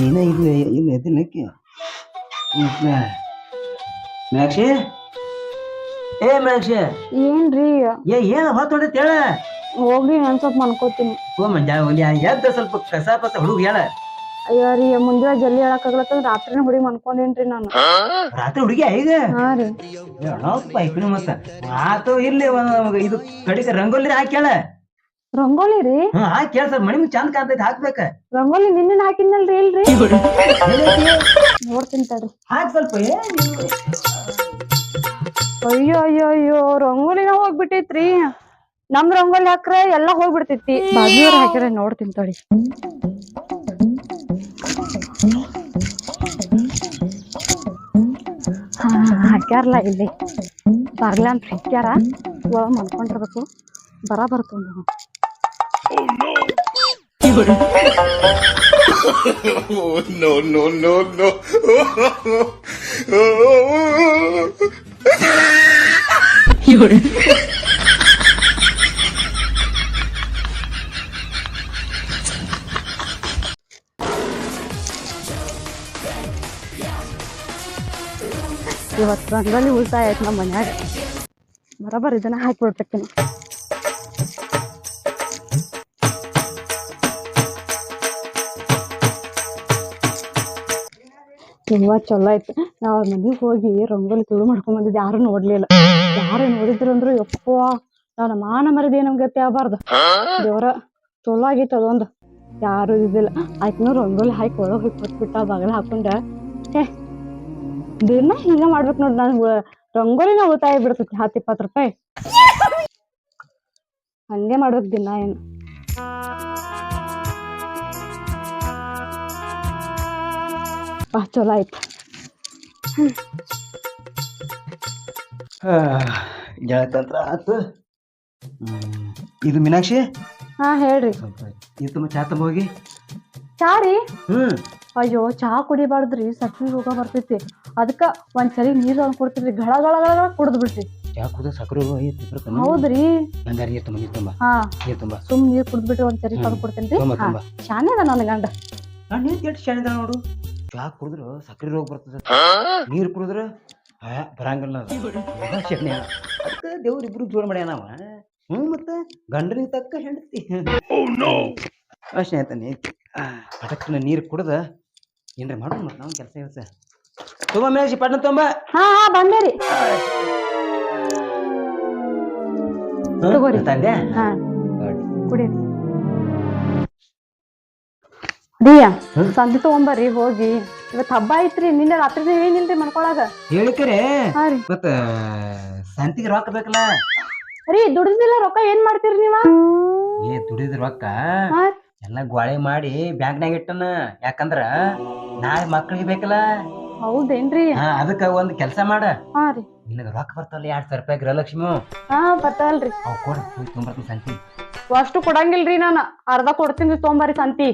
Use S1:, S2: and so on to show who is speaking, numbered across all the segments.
S1: ಏನ ಇದು ಇಲ್ಲ ಎದಿಲ್ಲಕ್ಕೆ ಮ್ಯಾಕ್ಷಿ? ಏ ಮ್ಯಾಕ್ಷಿ?
S2: ಏನ್ರಿ?
S1: ಏ ಏನ ಹೊತ್ತೊಂಡೈತಿ ಹೇಳ?
S2: ಹೋಗ್ರಿ ನಾನ್ ಸ್ವಲ್ಪ ಮನ್ಕೋತೀನಿ
S1: ಓ ಮಂಜ ಎದ್ದ ಸ್ವಲ್ಪ ಕಸ ಪಸ ಹುಡುಗ ಹೇಳ.
S2: ಅಯ್ಯೋ ರೀ ಮುಂಜಾನೆ ಜಲ್ದಿ ಹೇಳಕ್ಕಾಗಲತ್ತ ರಾತ್ರಿನ ಹುಡುಗಿ ಮನ್ಕೊಂಡೇನ್ರಿ ನಾನು.
S1: ರಾತ್ರಿ ಹುಡುಗಿ ಈಗ?
S2: ಹಾ ರೀ.
S1: ಪೈಪಿನ ಮತ್ತ ಆತು ಇಲ್ಲಿ ಇದು ಕಡಿಕ ರಂಗೋಲಿ ಹಾಕಿ ಹೇಳ.
S2: ರಂಗೋಲಿ ರೀ?
S1: ಹಾ ಕೇಳ ಸರ್ ಮಣಿ ಮುಂದ್ ಚಂದ ಕಾಣ್ತೈತಿ ಹಾಕ್ಬೇಕ.
S2: ರಂಗೋಲಿ ನಿನ್ನೆ ಹಾಕಿನಲ್ರಿ ಇಲ್ರಿ? ನೋಡ್ತೀನಿ ತಡ್ರಿ.
S1: ಹಾಕ್ ಸ್ವಲ್ಪ
S2: ಅಯ್ಯೋ ಅಯ್ಯೋ ಅಯ್ಯೋ ರಂಗೋಲಿನ ಹೋಗ್ಬಿಟ್ಟೈತ್ರಿ. ನಮ್ ರಂಗೋಲಿ ಹಾಕ್ರ ಎಲ್ಲಾ ಹೋಗ್ಬಿಡ್ತೈತಿ. ಬಾಜು ಹಾಕಿರ ನೋಡ್ತೀನಿ ತಡಿ. ಹಾಕ್ಯಾರಲ್ಲ ಇಲ್ಲಿ. ಬರ್ಲ ಅಂತ ಹಾಕ್ಯಾರ. ಒಳಗ ಮನ್ಕೊಂಡಿರ್ಬೇಕು ಬರ ಬರ್ತಂದ
S3: no, no, no, no.
S2: ಇವತ್ತು ರಂಗೋಲಿ ಉಳಿತಾಯ ಆಯ್ತು ನಮ್ಮ ಮನ್ಯಾಗ. ಬರಬರ್ ಇದನ್ನ ಹಾಕ್ಬಿಡ್ಬೇಕಿನ ತುಂಬಾ ಚಲೋ ಆಯ್ತು. ನಾವ್ ಅವ್ರ ಮನೆಗೆ ಹೋಗಿ ರಂಗೋಲಿ ತುಳು ಮಾಡ್ಕೊಂಡ್ ಬಂದಿದ್ದು ಯಾರು ನೋಡ್ಲಿಲ್ಲ. ಯಾರು ನೋಡಿದ್ರು ಅಂದ್ರು, ಯಪ್ಪ ನಾವ್ ಮಾನ ಮರದಿ ನಮ್ಗೆ ಗತಿ ಆಗ್ಬಾರ್ದು. ದೇವರ ಚಲೋ ಆಗಿತ್ತು ಅದೊಂದು. ಯಾರು ಇದ್ದಿಲ್ಲ. ಆಯ್ತು ರಂಗೋಲಿ ಹಾಕಿ ಒಳಗೆ ಹೋಗಿ ಕೊಟ್ಬಿಟ್ಟ, ಬಾಗಿಲು ಹಾಕೊಂಡ. ಏ ದಿನ ಹಿಂಗ ಮಾಡ್ಬೇಕು ನೋಡ್ ನಾನು ರಂಗೋಲಿನ ಉಳಿತಾಯ ಬಿಡ್ತೈತಿ ಹತ್ತು ಇಪ್ಪತ್ತು ರೂಪಾಯಿ. ಹಂಗೆ ಮಾಡ್ಬೇಕು ದಿನ ಏನು. ಬಾ ಚಲೋ ಆಯ್ತು.
S1: ಜಳಕಂತ್ರ ಆತು. ಇದು ಮೀನಾಕ್ಷಿ?
S2: ಹಾ ಹೇಳ್ರಿ.
S1: ಇದು ತುಂಬ ಚಾ ತುಂಬ ಹೋಗಿ.
S2: ಚಾ ರೀ?
S1: ಹ್ಮ್.
S2: ಅಯ್ಯೋ ಚಹಾ ಕುಡಿಬಾರ್ದ್ರಿ ಸಕ್ರೆ ರೋಗ ಬರ್ತೈತಿ. ಅದಕ್ಕ ಒಂದ್ಸರಿ ನೀರ್ ಒಂದ್ ಕೊಡ್ತೀರಿ ಗಳ ಗಳ ಗಳ ಕುಡ್ದು ಬಿಡ್ತಿ
S1: ಚಾ ಕುದ ಸಕ್ಕರೆ ಐತಿ
S2: ಹೌದ್ರಿ.
S1: ನಂಗಾರ ನೀರು ತುಂಬ ನೀರು ತುಂಬ
S2: ಹಾ.
S1: ನೀರು ತುಂಬ.
S2: ಸುಮ್ ನೀರ್ ಕುಡ್ದ್ಬಿಟ್ರಿ ಒಂದ್ಸರಿ ತಂದ್ ಕೊಡ್ತೇನ್ರಿ.
S1: ತುಂಬ
S2: ಹಾ.
S1: ತುಂಬ.
S2: ಶಾನೆ ಅದ ನನ್ ಗಂಡ.
S1: ನಾನು ನೀರು ಕೆಟ್ಟ ಶಾನೆ ಅದ ನೋಡು. ಚಾ ಕುಡಿದ್ರು ಸಕ್ಕರೆ ರೋಗ ಬರ್ತದೆ. ನೀರು ಕುಡಿದ್ರೆ ಬರಂಗಿಲ್ಲ ಶಾಣೆ ಅದಕ್ಕೆ ದೇವ್ರ ಇಬ್ರು ಜೋಡ್ ಮಾಡ್ಯಾನ ಅವ ಹ್ಞೂ ಮತ್ತೆ ಗಂಡನಿಗೆ ತಕ್ಕ ಹೆಂಡತಿ. ಅಷ್ಟೇ ಆಯ್ತಾನೆ ಪಟಕ್ನ ನೀರು ಕುಡ್ದ ಏನ್ರ ಮಾಡೋಣ ಮತ್ತೆ ನಾವು ಕೆಲಸ ಇವತ್ತು ತುಂಬ ಮೇಜಿ ಪಟ್ನ ತುಂಬ
S2: ಹಾ ಹಾ ಬಂದೇರಿ ತಗೋರಿ.
S1: ತಂದೆ
S2: ಹಾ. ಕುಡಿ. ದಿಯಾ ತಗೊಂಬರ್ರಿ ಹೋಗಿ. ಇವತ್ ಹಬ್ಬ ಐತ್ರಿ ನಿನ್ನೆ ರಾತ್ರಿ ಏನಿಲ್ರಿ ಮನ್ಕೊಳಗ
S1: ಹೇಳಿಕರೆ.
S2: ಹಾ ರೀ.
S1: ಮತ್ತ ಸಂತಿಗೆ ರೊಕ್ಕ ಬೇಕಲ್ಲ?
S2: ರೀ ದುಡಿದಿಲ್ಲ ರೊಕ್ಕ ಏನ್ ಮಾಡ್ತೀರಿ ನೀವ?
S1: ಏ ದುಡಿದ ರೊಕ್ಕ? ಎಲ್ಲ ಗ್ವಾಳೆ ಮಾಡಿ ಬ್ಯಾಂಕ್ನಾಗ ಇಟ್ಟನ. ಯಾಕಂದ್ರ ನಾಳೆ ಮಕ್ಳಿಗೆ ಬೇಕಲ್ಲ?
S2: ಹೌದೇನ್ರಿ?
S1: ಹಾ ಅದಕ್ಕ ಒಂದ್ ಕೆಲಸ ಮಾಡ.
S2: ಹಾ ರೀ.
S1: ನಿನಗ ರೊಕ್ಕ ಬರ್ತಲ್ಲ ಎರಡ್ ಸಾವಿರ ರೂಪಾಯಿ ಗೃಹಲಕ್ಷ್ಮಿ.
S2: ಹಾ ಬರ್ತಲ್ರಿ
S1: ಅವ್ ಕೊಡ ಹೋಗಿ ತೊಂಬರ್ತೀನಿ ಸಂತಿ.
S2: ಅಷ್ಟು ಕೊಡಂಗಿಲ್ರಿ ನಾನು. ಅರ್ಧ ಕೊಡ್ತೀನಿ ತೊಂಬರಿ ಸಂತಿ.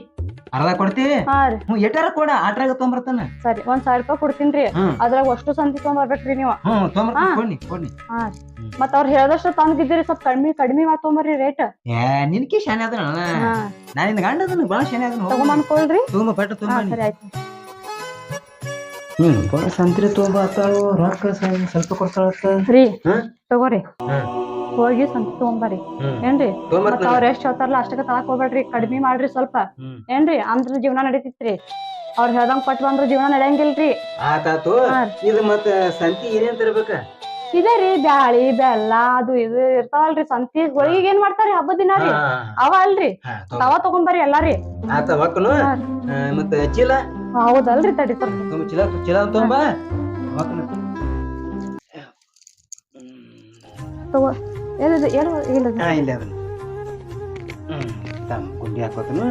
S1: ಅರ್ಧ ಕೊಡ್ತಿ?
S2: ಹಾ ರೀ.
S1: ಹ್ಞೂ ಎಟಾರ ಕೊಡ? ಆಟ್ರಾಗ ತೊಂಬರ್ತಾನ?
S2: ಸರಿ ಒಂದ್ ಸಾವಿರ ರೂಪಾಯಿ ಕೊಡ್ತೀನಿ
S1: ಹ್ಮ್
S2: ಅದ್ರಾಗ ಅಷ್ಟು ಸಂತಿ ತೊಗೊಂಬರ್ಬೇಕ್ರಿ ನೀವು.
S1: ಹ್ಞೂ ತೊಂಬರ್ತೀನಿ
S2: ಹಾ.
S1: ಕೊಡ್ನಿ ಕೊಡ್ನಿ.
S2: ಹಾ ರೀ. ಮತ್ತ ಅವ್ರ ಹೇಳ್ದಷ್ಟು ತಂದಿದ್ದೀರಿ ಸ್ವಲ್ಪ ಕಡಿಮೆ ಕಡಿಮೆ ಮಾಡಿ ತೊಗೊಂಬರ್ರಿ ರೇಟ್.
S1: ಏ ನಿನ್ಕಿ ಶಾನೆ ಅದ
S2: ಹಾ.
S1: ನಾ ನಿನ್ ಗಂಡ ಅದನ್ನ ಭಾಳ ಶಾನೆ ಅದನ್ನ
S2: ತಗೊಂಬನ್ಕೊಳ್ರಿ
S1: ತುಂಬ ಪಟ್ಟ
S2: ಹಾ
S1: ತುಂಬ
S2: ಸರಿ ಆಯ್ತು.
S1: ಹ್ಮ್ ಬಾ ಸಂತ್ರಿ ತುಂಬ ಆತಾಳು ರೊಕ್ಕ ಸ್ವಲ್ಪ ಕೊಡ್ತಾಳತ್ತ
S2: ರೀ ತಗೋರಿ.
S1: ಹ್ಮ್
S2: ಹೋಗಿ ಸಂತಿ ತಗೊಂಬರ್ರಿ. ಏನ್ರಿ. ಮತ್ತ ಅವ್ರ ಎಷ್ಟ್ ಹೇಳ್ತಾರಲ್ಲ ಅಷ್ಟಕ್ಕ ತಳಕ್ ಹೋಗ್ಬೇಡ್ರಿ ಕಡಿಮೆ ಮಾಡ್ರಿ ಸ್ವಲ್ಪ. ಏನ್ರಿ? ಅಂದ್ರ ಜೀವನ ನಡೀತಿತ್ರಿ. ಅವ್ರ ಹೇಳ್ದಂಗ್ ಪಟ್ ಬಂದ್ರ ಜೀವನ ನಡೆಯಂಗಿಲ್ರಿ.
S1: ಆತಾತು. ಇದು ಮತ್ತ ಸಂತಿ ಏನೇನ್ ತರಬೇಕ?
S2: ಇದೇ ರೀ ಬ್ಯಾಳಿ ಬೆಲ್ಲ ಅದು ಇದು ಇರ್ತಾವಲ್ರಿ. ಸಂತಿ ಹೋಳಿಗೆ ಏನ್ ಮಾಡ್ತಾರಿ ಹಬ್ಬ ದಿನ ರೀ? ಅವ ಅಲ್ರಿ. ತವ ತಗೊಂಬರ್ರಿ ಎಲ್ಲಾರಿ.
S1: ಆತ ಒಕ್ಕನು
S2: ಹಾ.
S1: ಮತ್ತ ಚೀಲ?
S2: ಹೌದಲ್ರಿ ತಡಿ
S1: ಚೀಲ ಚೀಲ ತಗೊಂಬ. ಒಕ್ಕನ
S2: ತಗೋ. ಏನಿದೆ ಏನು ಇಲ್ಲ
S1: ಹಾಂ ಇಲ್ಲ ಅದನ್ನ ಹ್ಞೂ ತಮ್ಮ ಗುಂಡಿ ಹಾಕೋತನು.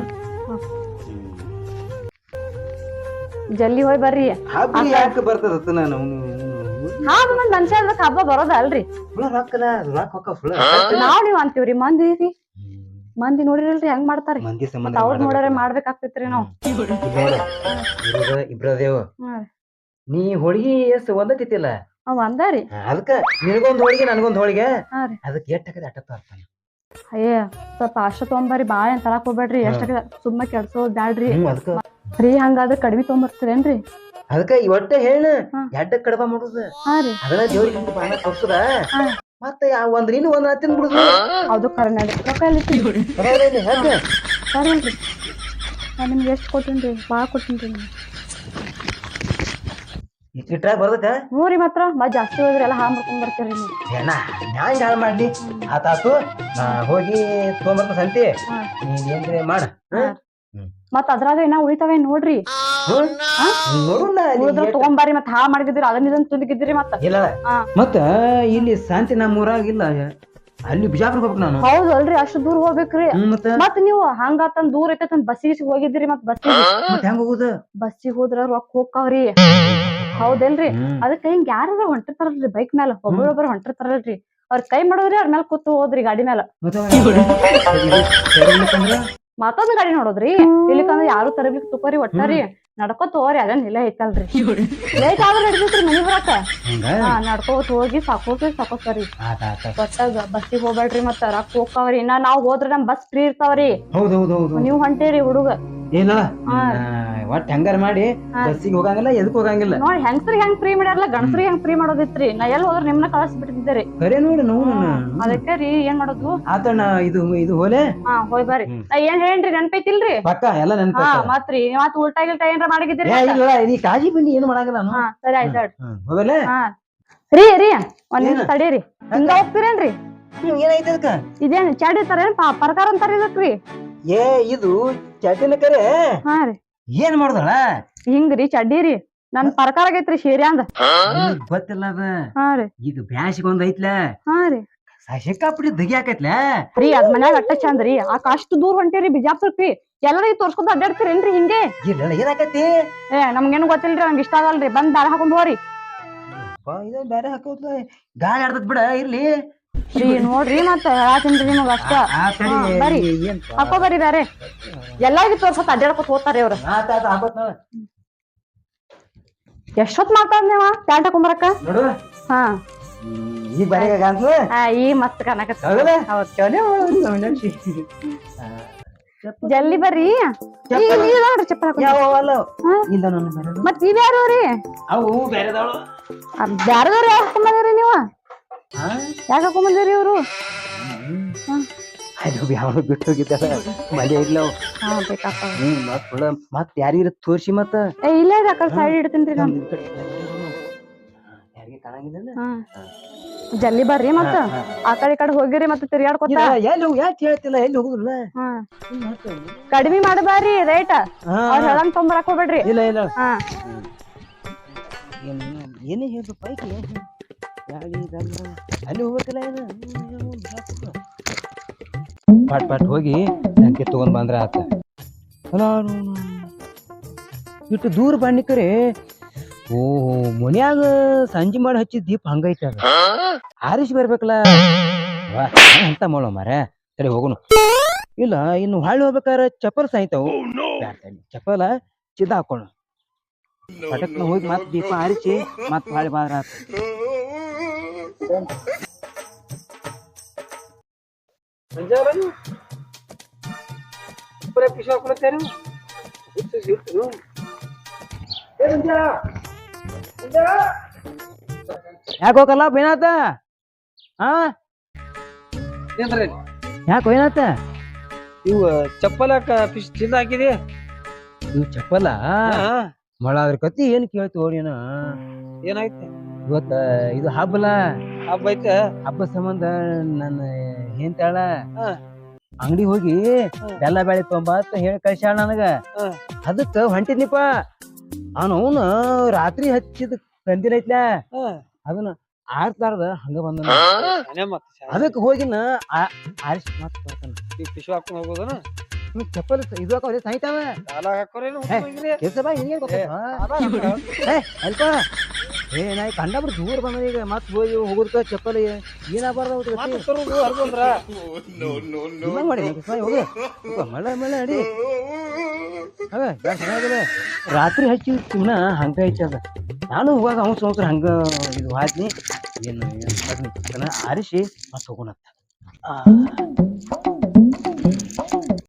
S2: ಜಲ್ದಿ ಹೋಗಿ ಬರ್ರಿ.
S1: ಹಬ್ಬ ಯಾಕೆ ಬರ್ತದ ನಾನು?
S2: ಹಾ ಮಂದ್ ಮನುಷ್ಯ ಅದಕ್ಕೆ ಹಬ್ಬ ಬರೋದ ಅಲ್ರಿ.
S1: ರೊಕ್ಕ ಹೊಕ್ಕ
S2: ನಾವ್ ನೀವ್ ಅಂತೀವ್ರಿ ಮಂದಿ ರೀ. ಮಂದಿ ನೋಡಿರಲ್ರಿ ಹೆಂಗ್ ಮಾಡ್ತಾರಿ
S1: ಮಂದಿ ಸಂಬಂಧ
S2: ಅವ್ರ ನೋಡ್ರೆ ಮಾಡ್ಬೇಕಾಗ್ತೈತ್ರಿ ನಾವ್.
S1: ಇಬ್ರದೇವ.
S2: ಹ್ಮ್.
S1: ನೀ ಹೋಳಿಗೆ ಎಷ್ಟು ಒಂದತ್ತಿಲ್ಲ
S2: ಅವ್ ಅಂದಾರಿ.
S1: ಅದಕ್ಕ ನಿನಗೊಂದ್ ಹೋಳಿಗೆ ನನಗೊಂದ್ ಹೋಳಿಗೆ?
S2: ಹಾ ರೀ.
S1: ಅದಕ್ಕೆ ಎಷ್ಟ್ ಹಾಕದೆ ಅಟ್ಟ ತರ್ತಾನೆ
S2: ಅಯ್ಯ ಸ್ವಲ್ಪ ಅಷ್ಟ ತೊಗೊಂಬರ್ರಿ ಬಾಳ ಏನ್ ತರಾಕ್ ಹೋಗ್ಬೇಡ್ರಿ. ಎಷ್ಟ ಸುಮ್ಮ ಕೆಡ್ಸೋದ್ ಬ್ಯಾಡ್ರಿ.
S1: ಹ್ಮ್ ಅದಕ್ಕ.
S2: ರೀ ಹಂಗಾದ್ರೆ ಕಡಿಮೆ ತೊಗೊಂಬರ್ತೀರೇನ್ರಿ?
S1: ಅದಕ್ಕ ಇವಟ್ಟ ಹೇಳ. ಎಡ್ಡ ಕಡಬ ಮಾಡುದು.
S2: ಹಾ ರೀ.
S1: ಅದನ್ನ ದೇವ್ರಿಗೆ ಹಿಂಗ್ ಬಾಣ ಮತ್ತೆ ಆ ಒಂದ್ ನೀನು ಒಂದ್ ತಿನ್ ಬಿಡುದು
S2: ಅದು ಕರ್ನಾಟಕ ರೊಕ್ಕ ಎಲ್ಲಿ ನಾ ನಿಮ್ಗೆ ಎಷ್ಟು ಕೊಟ್ಟಿನ್ರಿ? ಭಾಳ ಕೊಟ್ಟಿನ್ರಿ ನಿಮ್ಗೆ
S1: ಇಷ್ಟ್ ಇಟ್ರಾಗ ಬರ್ತೈತೆ?
S2: ಹ್ಞೂ ರೀ ಮಾತ್ರ ಮತ್ ಜಾಸ್ತಿ ಹೋದ್ರಿ ಎಲ್ಲ ಹಾಳು ಮಾಡ್ಕೊಂಡ್ ಬರ್ತೀರಿ ನೀವು.
S1: ಏನ ಹ್ಯಾಂಗ ಹಾಳು ಮಾಡ್ಲಿ. ಆತಾತು ನಾ ಹೋಗಿ ತೊಗೊಂಬರ್ತ ಸಂತಿ.
S2: ಹಾ.
S1: ನೀನ್ ಏನ್ರಿ ಮಾಡ
S2: ಮತ್ ಅದ್ರಾಗ ಇನ್ನ ಉಳಿತಾವೆ ನೋಡ್ರಿ?
S1: ನೋಡುಲ್ಲ
S2: ಉಳಿದ್ರ ತಗೊಂಬಾರಿ ಮತ್ ಹಾಳು ಮಾಡಿದ್ರಿ ಅದನ್ನ ಇದನ್ನ ಮತ್ತ.
S1: ಇಲ್ಲ. ಮತ್ತ ಇಲ್ಲಿ ಶಾಂತಿ ನಮ್ಮ ಊರಾಗ ಇಲ್ಲ ಅಲ್ಲಿ ಬಿಜಾಪುರ ಹೋಗ್ಬೇಕು ನಾನು.
S2: ಹೌದು ಅಲ್ರಿ ಅಷ್ಟು ದೂರ ಹೋಗ್ಬೇಕ್ರಿ. ಮತ್ ನೀವು ಹಂಗಾತಂದ್ ದೂರ ಐತೆ ಬಸ್ಸಿಗೆ ಹೋಗಿದ್ರಿ ಮತ್ ಬಸ್ಸಿಗೆ.
S1: ಮತ್ತ ಹೆಂಗ್ ಹೋಗುದು?
S2: ಬಸ್ಸಿಗೆ ಹೋದ್ರ ರೊಕ್ಕ ಹೋಗ್ತಾವ್ರಿ ಹೌದಲ್ರಿ? ಅದಕ್ಕ ಹಿಂಗ್ ಯಾರ ಹೊಂಟಿರ್ತಾರಲ್ರಿ ಬೈಕ್ ಮ್ಯಾಲ? ಒಬ್ಬರೊಬ್ಬರು ಹೊಂಟಿರ್ತಾರಲ್ರಿ. ಅವ್ರ ಕೈ ಮಾಡೋದ್ರಿ ಅವ್ರ ಮ್ಯಾಲ ಕೂತು ಹೋದ್ರಿ ಗಾಡಿ
S1: ಮ್ಯಾಲ?
S2: ಮತ್ತೊಂದ್ ಗಾಡಿ ನೋಡೋದ್ರಿ. ಇಲ್ಲಿಕಂದ್ರ ಯಾರು ತರಬೇಕು ತುಕೋರಿ ಒಟ್ಟಾರಿ. ನಡ್ಕೋತ ತೋರಿ ಅದನ್ನ ಇಲ್ಲ ಐತಲ್ರಿ. ಲೇಟ್ ಆದ್ರೆ ನಡಿತೈತ್ರಿ ಮನಿ ಬರಾಕ. ನಡ್ಕೋತ ಹೋಗಿ ಸಾಕೋತ ಸಾಕೋತಾರಿ ಒಟ್ಟಾಗ ಬಸ್ಸಿಗೆ ಹೋಗ್ಬೇಡ್ರಿ ಮತ್ತ ರೊಕ್ಕ ಹೋಗ್ತಾವ್ರಿ. ಇನ್ನ ನಾವ್ ಹೋದ್ರ ನಮ್ ಬಸ್ ಫ್ರೀ ಇರ್ತಾವ್ರಿ.
S1: ಹೌದ್ ಹೌದ್ ಹೌದು
S2: ನೀವ್ ಹೊಂಟೇರಿ ಹುಡುಗ.
S1: ಏನ?
S2: ಹಾ.
S1: ಒಟ್ಟ ಹೆಂಗಾರ ಮಾಡಿ. ಬಸ್ಸಿಗೆ ಹೋಗಂಗಿಲ್ಲ ಎದಕ್ ಹೋಗಂಗಿಲ್ಲ.
S2: ನೋಡಿ ಹೆಂಗಸ್ರಿಗೆ ಹೆಂಗ್ ಫ್ರೀ ಮಾಡ್ಯಾರಲ್ಲ ಗಂಡಸ್ರಿಗೆ ಹೆಂಗ್ ಫ್ರೀ ಮಾಡೋದಿತ್ರಿ? ನಾ ಎಲ್ಲಿ ಹೋದ್ರೆ ನಿಮ್ನ ಕಳಿಸ್ ಬಿಟ್ಟಿದ್ದೀರಿ.
S1: ಕರೆ ನೋಡಿ ನೋವು
S2: ಅದಕ್ಕೆ ರೀ ಏನ್ ಮಾಡೋದು?
S1: ಆತಣ್ಣ ಇದು ಇದು ಹೋಲೆ?
S2: ಹಾ ಹೋಯ್
S1: ಬಾರಿ.
S2: ನಾ ಏನ್ ಹೇಳ್ರಿ ನೆನ್ಪೈತಿಲ್ರಿ?
S1: ಪಕ್ಕ ಎಲ್ಲ ನೆನ್ಪ
S2: ಹಾ ಮತ್ರಿ ಮತ್ ಉಲ್ಟಾ ಗಿಲ್ಟಾ ಏನ್ರ
S1: ಇಲ್ಲ ನೀ ಕಾಜಿ ಬಿಂದಿ ಏನು ಮಾಡಂಗಿಲ್ಲ ನಾನು.
S2: ಹಾ ಸರಿ ಆಯ್ತು ಹೇಳ್ರಿ
S1: ಹೋಗಲೆ?
S2: ಹಾ. ರೀ ರೀ ಒಂದ್ ನಿಮಿಷ? ತಡೀರಿ. ಹಿಂಗ? ಹೋಗ್ತೀರೇನ್ರಿ?
S1: ನೀವು ಏನಾಯ್ತು ಅದಕ್ಕ?
S2: ಇದೇನ್ ಚಾಡಿ ತರೇನ್ ಪರಕಾರ ಅಂತಾರ ಇದಕ್ರಿ
S1: ಏ ಇದು ಚಟಿನ ಕರೆ.
S2: ಹಾ ರೀ.
S1: ಏನ್ ಮಾಡ್ದಳ?
S2: ಹಿಂಗ್ರಿ ಚಡ್ಡಿರಿ. ನನ್ ಪರ್ಕಾರ ಆಗೈತ್ರಿ ಶೇರ್ಯಾಂದ
S1: ನಿನಗ್ ಗೊತ್ತಿಲ್ಲ ಅದ.
S2: ಹಾ ರೀ.
S1: ಈಗ ಬ್ಯಾಸಿಗೆ ಒಂದ್ ಐತ್ಲ?
S2: ಹಾ ರೀ.
S1: ಸಿಕ್ಕಾಪಟ್ಟಿ ದಗಿ ಆಕೈತ್ಲ
S2: ರೀ ಅದ್ ಮನ್ಯಾಗ ಅಟ್ಟ ಚಂದ್ರಿ ಆ ಅಷ್ಟು ದೂರ ಹೊಂಟೇರಿ ಬಿಜಾಪುರ್ಕ್ರಿ ಎಲ್ಲರಿಗೂ ತೋರ್ಸ್ಕೊಂತ ಅಡ್ಡಾಡ್ತೀರೇನ್ರಿ ಹಿಂಗೆ?
S1: ಇಲ್ಲ ಏನಾಕತಿ
S2: ಏ ನಮ್ಗೇನು ಗೊತ್ತಿಲ್ರಿ ನಂಗೆ ಇಷ್ಟ ಆಗಲ್ರಿ. ಬಂದ್ ಬ್ಯಾರ ಹಾಕೊಂಡ್ ಹೋರಿ.
S1: ಇದು ಬೇರೆ ಹಾಕೋದ್ಲ? ಗಾಳಿ ಆಡ್ತದ ಬಿಡ ಇರ್ಲಿ.
S2: ರೀ ನೋಡ್ರಿ ಮತ್ತ ಹೇಳಾತಿನ್ರಿ ನಿಮಗ ಅಷ್ಟ. ಬರ್ರಿ. ಅಪ್ಪ ಬರ್ರಿ ಬ್ಯಾರೆ ಎಲ್ಲಾಗಿ ತೋರ್ಸತ್ ಅಡ್ಡಾಡ್ಕೊತ ಹೋಗ್ತಾರಿ
S1: ನೋಡು.
S2: ಎಷ್ಟೊತ್ ಮಾತಾಡ್ ನೀವ? ಪ್ಯಾಂಟ್ ಹಾಕೊಂಬರಕ
S1: ನೋಡು.
S2: ಹಾ.
S1: ಈಗ
S2: ಆ, ಈ ಮಸ್ತ್
S1: ಕನಕ
S2: ಜಲ್ದಿ ಬರ್ರಿ ನೋಡ್ರಿ ಚಪ್ಪಲ್
S1: ಬೇರೆ.
S2: ಮತ್ ಇವ್ಯಾರು ರೀ
S1: ಅವು
S2: ಬ್ಯಾರದವ್ರು ಯಾಕೆ ಹಾಕೊಂಬಂದಿರಿ ನೀವು? ಯಾಕೆ ಹಾಕೊಂಬಂದಿರಿ ಇವ್ರು?
S1: ಅದು ಯಾವ ಬಿಟ್ಟು ಹೋಗಿದ್ದಾರ ಇಲ್ಲ.
S2: ಹಾ
S1: ಹ್ಮ್ ಮತ್ ಯಾರಿಗಾರ ತೋರ್ಸಿ ಮತ್ತ?
S2: ಏ ಇಲ್ಲೇ ಇದೆ ಆ ಕಡೆ ಸೈಡ್ ಇಡ್ತೀನಿ ನಾನು.
S1: ಯಾರಿಗೆ ಕಾಣಂಗಿಲ್ಲ
S2: ಹಾ. ಜಲ್ದಿ ಬರ್ರಿ ಮತ್ತ. ಆ ಕಡೆ ಈ ಕಡೆ ಹೋಗಿರಿ ಮತ್ತೆ ತಿರ್ಗಾಡ್ಕೊತ
S1: ಎಲ್ಲಿ ಹೋಗಿ ಯಾಕೆ ಹೇಳ್ತಿಲ್ಲ ಎಲ್ಲಿ ಹೋಗುದಿಲ್ಲ
S2: ಹಾ. ಕಡಿಮೆ ಮಾಡಬ್ಯಾರಿ ರೇಟ್. ಅವ್ರ ಹೇಳಂಗ್ ತೊಂಬರಕ್ ಹೋಗ್ಬೇಡ್ರಿ.
S1: ಇಲ್ಲ ಇಲ್ಲ.
S2: ಹಾ.
S1: ಏನ್- ಹೇಳ್ದು ಪೈಕಿ. ಅಲ್ಲಿ ಹೋಗ್ಬೇಕಲ್ಲ ಪಟ್ ಪಟ್ ಹೋಗಿ ನಂಗೆ ತಗೊಂಡ್ ಬಂದ್ರ ಆತ. ಇಷ್ಟು ಇಟ್ಟು ದೂರ ಬಣ್ಣಿಕರೆ ಓ ಮನ್ಯಾಗ ಸಂಜೆ ಮಾಡಿ ಹಚ್ಚಿದ ದೀಪ ಹಂಗೈತೆ ಅದು. ಆರಿಸಿ ಬರ್ಬೇಕಲ್ಲ. ಅಂತ ಮಾಡೋ ಮಾರ ಸರಿ ಹೋಗುನು. ಇಲ್ಲ ಇನ್ನು ಹಳ್ಳಿ ಹೋಗ್ಬೇಕಾರೆ ಚಪ್ಪಲ್ ಸಾಯ್ತಾವು ತಡಿ. ಚಪ್ಪಲ ಚಿದ ಹಾಕೋಣ ಪಟಕ್ನ ಹೋಗಿ ಮತ್ ದೀಪ ಆರಿಸಿ ಮತ್ ಹಳ್ಳಿ ಬಾದ್ರ ಯಾಕೆ ಹೋಗಲ್ಲ ಬೇನಾತ ಹಾ?
S4: ಏನ್ರಿ?
S1: ಯಾಕೆ ಏನಾತ
S4: ಇವು ಚಪ್ಪಲ ಫಿಶ್ ತಿಂದ ಹಾಕಿದಿ
S1: ಇವ್ ಚಪ್ಪಲ? ಮಳ ಅದ್ರ ಕತಿ ಏನ್ ಕೇಳ್ತಿ ಓಡಿನ
S4: ಏನಾಯ್ತು?
S1: ಇವತ್ತ ಇದು ಹಬ್ಬಲ
S4: ಹಬ್ಬ ಐತೆ.
S1: ಹಬ್ಬ ಸಂಬಂಧ ನನ್ನ ಹೆಂತಾಳ. ಅಂಗಡಿ ಹೋಗಿ ಬೆಲ್ಲ ಬ್ಯಾಳಿ ತೊಂಬ ಅಂತ ಹೇಳಿ ಕಳ್ಸ್ಯಾಳ ನನಗ. ಅದಕ್ಕ ಹೊಂಟಿದ್ನಿಪ್ಪ. ಅವನು ಅವನು ರಾತ್ರಿ ಹಚ್ಚಿದ ಕಂದಿನ ಐತ್ಲ. ಅದನ್ನ ಆರ್ತಾರ್ದ ಹಂಗ ಬಂದ ಅದಕ್ಕೆ ಹೋಗಿನ ಆ- ಆರಿಸಿ ಮತ್ ಬರ್ತಾನ
S4: ಹಾಕೊಂಡು ಫಿಶ್ ಹಾಕೊಂಡ್ ಹೋಗೋದನ
S1: ಚಪ್ಪಲ್ ಇದು ಹಾಕೋದೇ ಸಾಯ್ತಾವ ಅಲ್ಪ. ಏ ನಾ ಕಂಡ ಕಂಡಬಿಟ್ಟು ದೂರ ಬಂದ ಈಗ ಮತ್ ಹೋಗಿ ಹೋಗೋದಕ್ಕ ಚಪ್ಪಲಿ ಏನಾಗಬಾರ್ದು. ಮಳೆ ಮಳೆ ಅಡಿ ಅದ ಚೆನ್ನಾಗಿಲ್ಲ ರಾತ್ರಿ ಹಚ್ಚಿ ಸುಮ್ಮನ ಹಂಗ ಹಚ್ಚದ ನಾನು ಹೋಗಾಗ ಅವ್ನು ಸೋಸ್ರ ಹಂಗ ಇದು ಹಾಕ್ನಿ ಏನು ಆರಿಸಿ ಮತ್ತೆ ಹೋಗೋಣತ್ತ